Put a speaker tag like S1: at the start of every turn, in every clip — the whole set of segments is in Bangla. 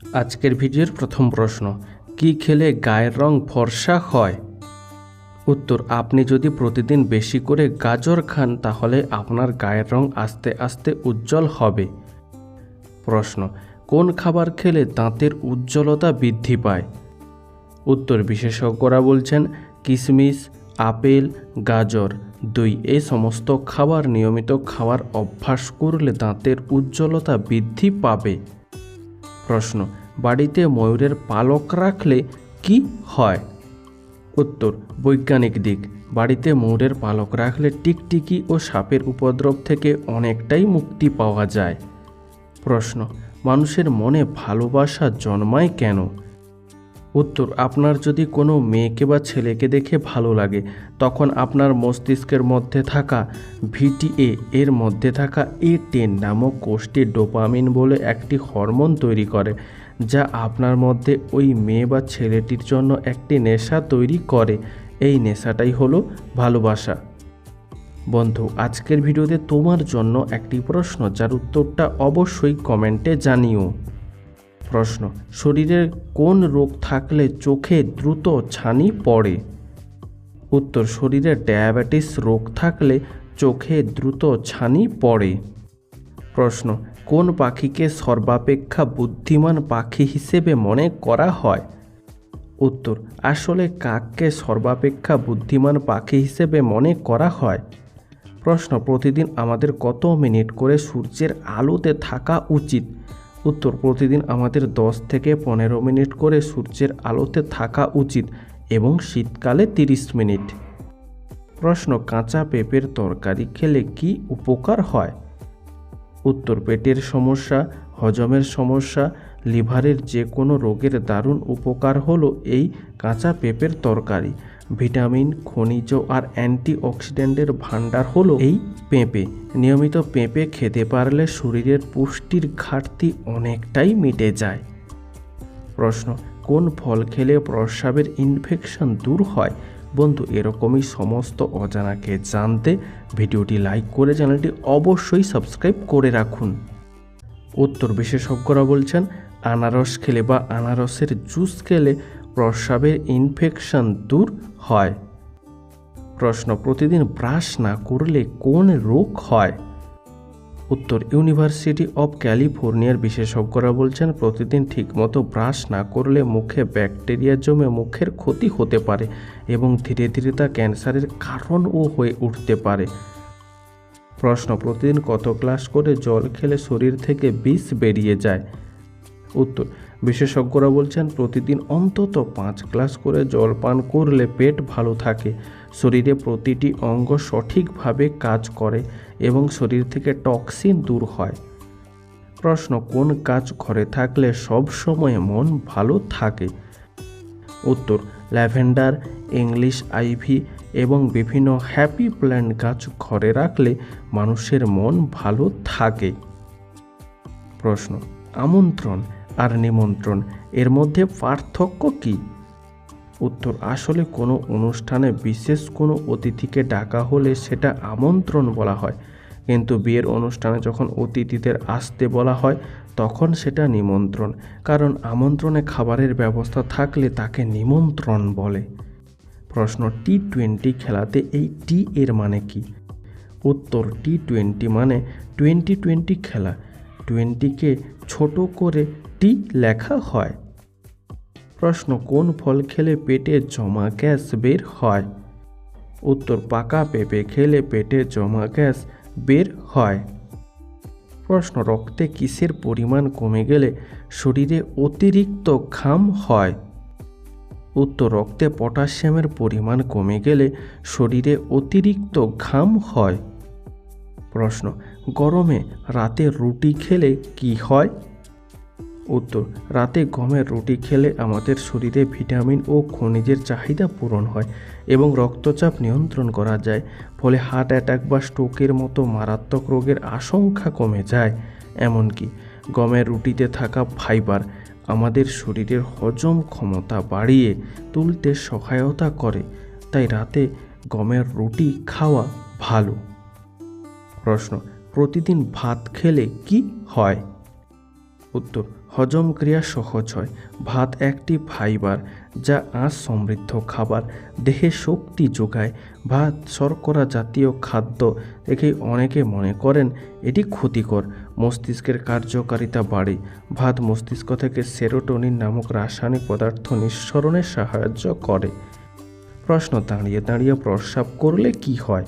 S1: আজকের ভিডিওর প্রথম প্রশ্ন, কি খেলে গায়ের রং ফর্সা হয়? উত্তর, আপনি যদি প্রতিদিন বেশি করে গাজর খান, তাহলে আপনার গায়ের রং আস্তে আস্তে উজ্জ্বল হবে। প্রশ্ন, কোন খাবার খেলে দাঁতের উজ্জ্বলতা বৃদ্ধি পায়? উত্তর, বিশেষজ্ঞরা বলছেন কিশমিশ আপেল, গাজর দই এই সমস্ত খাবার নিয়মিত খাওয়ার অভ্যাস করলে দাঁতের উজ্জ্বলতা বৃদ্ধি পাবে। প্রশ্ন, বাড়িতে ময়ূরের পালক রাখলে কি হয়? উত্তর, বৈজ্ঞানিক দিক। বাড়িতে ময়ূরের পালক রাখলে টিকটিকি ও সাপের উপদ্রব থেকে অনেকটাই মুক্তি পাওয়া যায়। প্রশ্ন, মানুষের মনে ভালোবাসা জন্মায় কেন? উত্তর, আপনার যদি কোনো মেয়েকে বা ছেলেকে দেখে ভালো লাগে, তখন আপনার মস্তিষ্কের মধ্যে থাকা ভিটিএ এর মধ্যে থাকা এ টেন নামক কোষটি ডোপামিন বলে একটি হরমোন তৈরি করে, যা আপনার মধ্যে ওই মেয়ে বা ছেলেটির জন্য একটি নেশা তৈরি করে। এই নেশাটাই হলো ভালোবাসা। বন্ধু, আজকের ভিডিওতে তোমার জন্য একটি প্রশ্ন, যার উত্তরটা অবশ্যই কমেন্টে জানিও। প্রশ্ন, শরীরের কোন রোগ থাকলে চোখে দ্রুত ছানি পড়ে? উত্তর, শরীরে ডায়াবেটিস রোগ থাকলে চোখে দ্রুত ছানি পড়ে। প্রশ্ন, কোন পাখিকে সর্বাপেক্ষা বুদ্ধিমান পাখি হিসেবে মনে করা হয়? উত্তর, আসলে কাককে সর্বাপেক্ষা বুদ্ধিমান পাখি হিসেবে মনে করা হয়। প্রশ্ন, প্রতিদিন আমাদের কত মিনিট করে সূর্যের আলোতে থাকা উচিত? উত্তর, প্রতিদিন আমাদের দশ থেকে পনেরো মিনিট করে সূর্যের আলোতে থাকা উচিত এবং শীতকালে তিরিশ মিনিট। প্রশ্ন, কাঁচা পেঁপের তরকারি খেলে কি উপকার হয়? উত্তর, পেটের সমস্যা, হজমের সমস্যা, লিভারের যে কোনো রোগের দারুণ উপকার হলো এই কাঁচা পেঁপের তরকারি। ভিটামিন, খনিজ আর অ্যান্টিঅক্সিডেন্টের ভাণ্ডার হলো এই পেঁপে। নিয়মিত পেঁপে খেতে পারলে শরীরের পুষ্টির ঘাটতি অনেকটাই মিটে যায়। প্রশ্ন, কোন ফল খেলে প্রস্রাবের ইনফেকশন দূর হয়? বন্ধু, এরকমই সমস্ত অজানাকে জানতে ভিডিওটি লাইক করে চ্যানেলটি অবশ্যই সাবস্ক্রাইব করে রাখুন। উত্তর বিশেষজ্ঞরা বলছেন, আনারস খেলে বা আনারসের জুস খেলে প্রস্রাবের ইনফেকশন দূর হয়। প্রশ্ন, প্রতিদিন ব্রাশ না করলে কোন রোগ হয়? উত্তর ইউনিভার্সিটি অব ক্যালিফোর্নিয়ার বিশেষজ্ঞরা বলছেন, প্রতিদিন ঠিকমতো ব্রাশ না করলে মুখে ব্যাকটেরিয়া জমে মুখের ক্ষতি হতে পারে এবং ধীরে ধীরে তা ক্যান্সারের কারণও হয়ে উঠতে পারে। প্রশ্ন, প্রতিদিন কত গ্লাস করে জল খেলে শরীর থেকে বিষ বেরিয়ে যায়? উত্তর বিশেষজ্ঞরা বলছেন, প্রতিদিন অন্তত পাঁচ গ্লাস করে জল পান করলে পেট ভালো থাকে। শরীরে প্রতিটি অঙ্গ সঠিকভাবে কাজ করে এবং শরীর থেকে টক্সিন দূর হয়। প্রশ্ন, কোন কাজ ঘরে থাকলে সব সময় মন ভালো থাকে? উত্তর, ল্যাভেন্ডার, ইংলিশ আইভি এবং বিভিন্ন হ্যাপি প্ল্যান্ট গাছ ঘরে রাখলে মানুষের মন ভালো থাকে। প্রশ্ন, আমন্ত্রণ আর নিমন্ত্রণ। এর মধ্যে পার্থক্য কী? উত্তর, আসলে কোনো অনুষ্ঠানে বিশেষ কোনো অতিথিকে ডাকা হলে সেটা আমন্ত্রণ বলা হয়। কিন্তু বিয়ের অনুষ্ঠানে যখন অতিথিদের আসতে বলা হয়, তখন সেটা নিমন্ত্রণ। কারণ আমন্ত্রণে খাবারের ব্যবস্থা থাকলে তাকে নিমন্ত্রণ বলে। প্রশ্ন টি টোয়েন্টি খেলাতে এই টি এর মানে কি? উত্তর টি টোয়েন্টি মানে টোয়েন্টি টোয়েন্টি খেলা। টোয়েন্টিকে ছোট করে টি লেখা হয়। প্রশ্ন, কোন ফল খেলে পেটে জমা গ্যাস বের হয়? উত্তর, পাকা পেঁপে খেলে পেটে জমা গ্যাস বের হয়। প্রশ্ন, রক্তে কিসের পরিমাণ কমে গেলে শরীরে অতিরিক্ত ঘাম হয়? উত্তর, রক্তে পটাশিয়ামের পরিমাণ কমে গেলে শরীরে অতিরিক্ত ঘাম হয়। প্রশ্ন, গরমে রাতে রুটি খেলে কি হয়? উত্তর, রাতে গমের রুটি খেলে আমাদের শরীরে ভিটামিন ও খনিজের চাহিদা পূরণ হয় এবং রক্তচাপ নিয়ন্ত্রণ করা যায়, ফলে হার্ট অ্যাটাক বা স্ট্রোকের মতো মারাত্মক রোগের আশঙ্কা কমে যায়। এমনকি গমের রুটিতে থাকা ফাইবার আমাদের শরীরের হজম ক্ষমতা বাড়িয়ে তুলতে সহায়তা করে, তাই রাতে গমের রুটি খাওয়া ভালো। প্রশ্ন, প্রতিদিন ভাত খেলে কি হয়? উত্তর হজম ক্রিয়া সহজ হয়। ভাত একটি ফাইবার যা আঁশ সমৃদ্ধ খাবার, দেহে শক্তি যোগায়। ভাত শর্করা জাতীয় খাদ্য দেখে অনেকে মনে করেন এটি ক্ষতিকর। মস্তিষ্কের কার্যকারিতা বাড়ে। ভাত মস্তিষ্ক থেকে সেরোটোনিন নামক রাসায়নিক পদার্থ নিঃসরণে সাহায্য করে। প্রশ্ন, দাঁড়িয়ে দাঁড়িয়ে প্রস্রাব করলে কি হয়?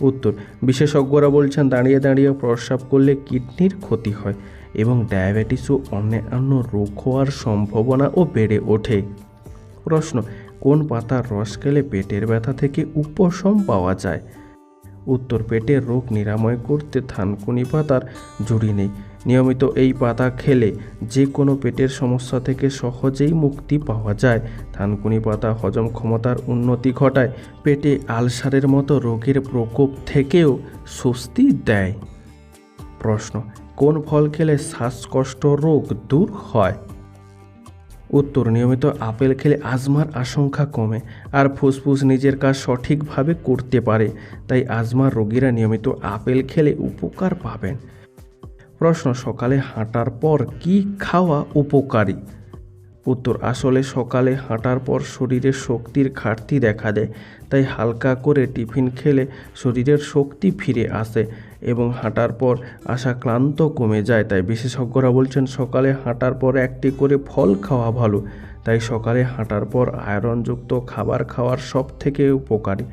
S1: উত্তর, বিশেষজ্ঞরা বলছেন, দাঁড়িয়ে দাঁড়িয়ে প্রস্রাব করলে কিডনির ক্ষতি হয়। ডায়াবেটিস ও অন্যান্য রোগ হওয়ার সম্ভাবনাও বেড়ে ওঠে। প্রশ্ন, কোন পাতার রস খেলে পেটের ব্যথা থেকে উপশম পাওয়া যায়? উত্তর, পেটের রোগ নিরাময় করতে থানকুনি পাতার জুড়ি নেই। নিয়মিত এই পাতা খেলে যে কোনো পেটের সমস্যা থেকে সহজেই মুক্তি পাওয়া যায়। থানকুনি পাতা হজম ক্ষমতার উন্নতি ঘটায়, পেটে আলসারের মতো রোগের প্রকোপ থেকেও স্বস্তি দেয়। প্রশ্ন কোন ফল খেলে শ্বাসকষ্ট রোগ দূর হয়? উত্তর, নিয়মিত আপেল খেলে আজমার আশঙ্কা কমে আর ফুসফুস নিজের কাজ সঠিকভাবে করতে পারে, তাই আজমার রোগীরা নিয়মিত আপেল খেলে উপকার পাবেন। প্রশ্ন, সকালে হাঁটার পর কি খাওয়া উপকারী? উত্তর, আসলে সকালে হাঁটার পর শরীরে শক্তির ঘাটতি দেখা দেয় তাই হালকা করে টিফিন খেলে শরীরের শক্তি ফিরে আসে এবং হাঁটার পর আসা ক্লান্ত কমে যায়। তাই বিশেষজ্ঞরা বলছেন, সকালে হাঁটার পর একটি করে ফল খাওয়া ভালো। তাই সকালে হাঁটার পর আয়রনযুক্ত খাবার খাওয়ার সব থেকে উপকারী।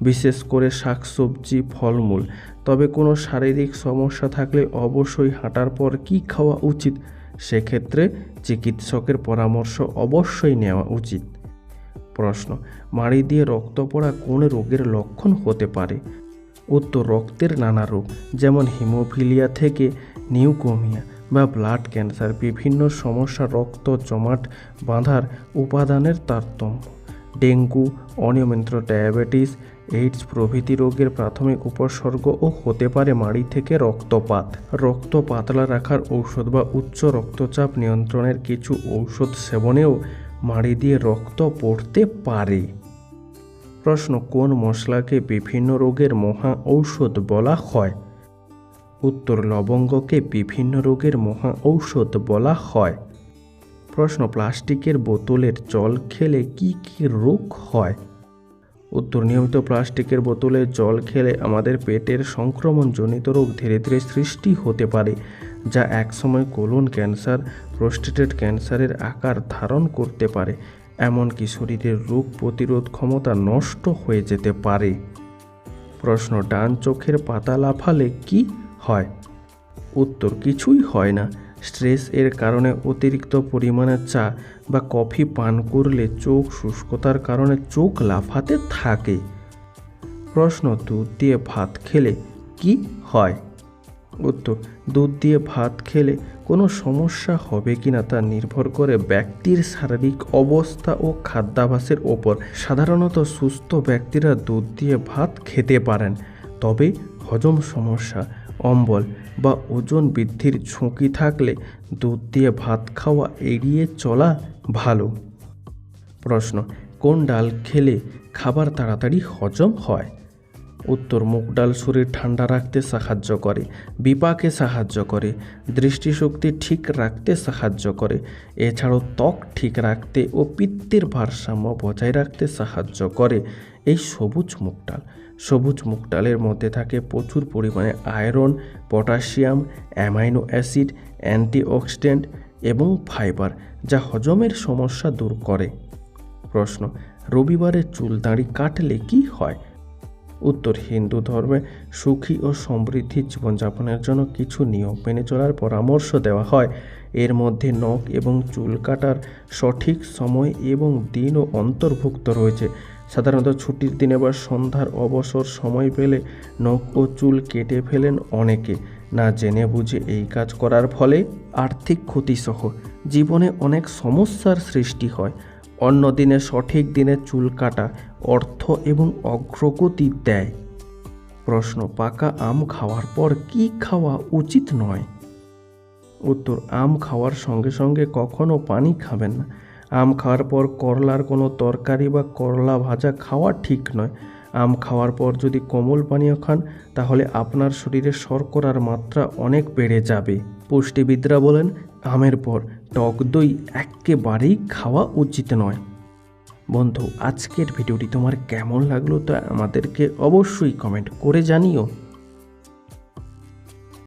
S1: বিশেষ করে শাকসবজি, ফলমূল। তবে কোনো শারীরিক সমস্যা থাকলে অবশ্যই হাঁটার পর কি খাওয়া উচিত? সেক্ষেত্রে চিকিৎসকের পরামর্শ অবশ্যই নেওয়া উচিত। প্রশ্ন, মাড়ি দিয়ে রক্ত পড়া কোন রোগের লক্ষণ হতে পারে? উত্তর, রক্তের নানা রোগ, যেমন হিমোফিলিয়া থেকে নিউকোমিয়া বা ব্লাড ক্যান্সার, বিভিন্ন সমস্যা, রক্ত জমাট বাঁধার উপাদানের তারতম্য। ডেঙ্গু, অনিয়মিত ডায়াবেটিস, এইডস প্রভৃতি রোগের প্রাথমিক উপসর্গও হতে পারে মাড়ি থেকে রক্তপাত। রক্ত পাতলা রাখার ঔষধ বা উচ্চ রক্তচাপ নিয়ন্ত্রণের কিছু ঔষধ সেবনেও মাড়ি দিয়ে রক্ত পড়তে পারে। প্রশ্ন, কোন মশলাকে বিভিন্ন রোগের মহা ঔষধ বলা হয়? উত্তর, লবঙ্গকে বিভিন্ন রোগের মহা ঔষধ বলা হয়। প্রশ্ন, প্লাস্টিকের বোতলের জল খেলে কি কি রোগ হয়? উত্তর, নিয়মিত প্লাস্টিকের বোতলে জল খেলে আমাদের পেটের সংক্রমণজনিত রোগ ধীরে ধীরে সৃষ্টি হতে পারে। যা একসময় কোলন ক্যান্সার, প্রোস্টেটেড ক্যান্সারের আকার ধারণ করতে পারে। এমনকি শরীরের রোগ প্রতিরোধ ক্ষমতা নষ্ট হয়ে যেতে পারে। প্রশ্ন, ডান চোখের পাতা লাফালে কি হয়? উত্তর, কিছুই হয় না। স্ট্রেস এর কারণে অতিরিক্ত পরিমাণে চা বা কফি পান করলে চোখ শুষ্কতার কারণে চোখ লাফাতে থাকে। প্রশ্ন, দুধ দিয়ে ভাত খেলে কি হয়? উত্তর দুধ দিয়ে ভাত খেলে কোনো সমস্যা হবে কি না তা নির্ভর করে ব্যক্তির শারীরিক অবস্থা ও খাদ্যাভাসের ওপর। সাধারণত সুস্থ ব্যক্তিরা দুধ দিয়ে ভাত খেতে পারেন, তবে হজম সমস্যা, অম্বল বা ওজন বৃদ্ধির ঝুঁকি থাকলে দুধ দিয়ে ভাত খাওয়া এড়িয়ে চলা ভালো। প্রশ্ন, কোন ডাল খেলে খাবার তাড়াতাড়ি হজম হয়? উত্তর মুগ ডাল শরীর ঠান্ডা রাখতে সাহায্য করে, বিপাকে সাহায্য করে, দৃষ্টিশক্তি ঠিক রাখতে সাহায্য করে, এছাড়াও ত্বক ঠিক রাখতে ও পিত্তের ভারসাম্য বজায় রাখতে সাহায্য করে এই সবুজ মুগ ডাল সবুজ মুগ ডালের মধ্যে থাকে প্রচুর পরিমাণে iron, potassium, amino acid, antioxidant এবং ফাইবার, যা হজমের সমস্যা দূর করে। প্রশ্ন, রবিবারে চুল দাড়ি কাটলে কি হয়? উত্তর হিন্দু ধর্মে সুখী ও সমৃদ্ধি জীবনযাপনের জন্য কিছু নিয়ম মেনে চলার পরামর্শ দেওয়া হয়। এর মধ্যে নখ এবং চুল কাটার সঠিক সময় এবং দিনও অন্তর্ভুক্ত রয়েছে। সাধারণত ছুটির দিনে বা সন্ধ্যার অবসর সময় পেলে নখ ও চুল কেটে ফেলেন অনেকে। না জেনে বুঝে এই কাজ করার ফলে আর্থিক ক্ষতিসহ জীবনে অনেক সমস্যার সৃষ্টি হয়। অন্য দিনে সঠিক দিনে চুল কাটা, অর্থ এবং অগ্রগতি দেয়। প্রশ্ন, পাকা আম খাওয়ার পর কি খাওয়া উচিত নয়? উত্তর, আম খাওয়ার সঙ্গে সঙ্গে কখনো পানি খাবেন না। আম খাওয়ার পর করলার কোনো তরকারি বা করলা ভাজা খাওয়া ঠিক নয়। আম খাওয়ার পর যদি কোমল পানীয় খান, তাহলে আপনার শরীরে শর্করার মাত্রা অনেক বেড়ে যাবে। পুষ্টিবিদরা বলেন, আমের পর টক দই একেবারেই খাওয়া উচিত নয়। বন্ধু, আজকের ভিডিওটি তোমার কেমন লাগল তা আমাদেরকে অবশ্যই কমেন্ট করে জানিও।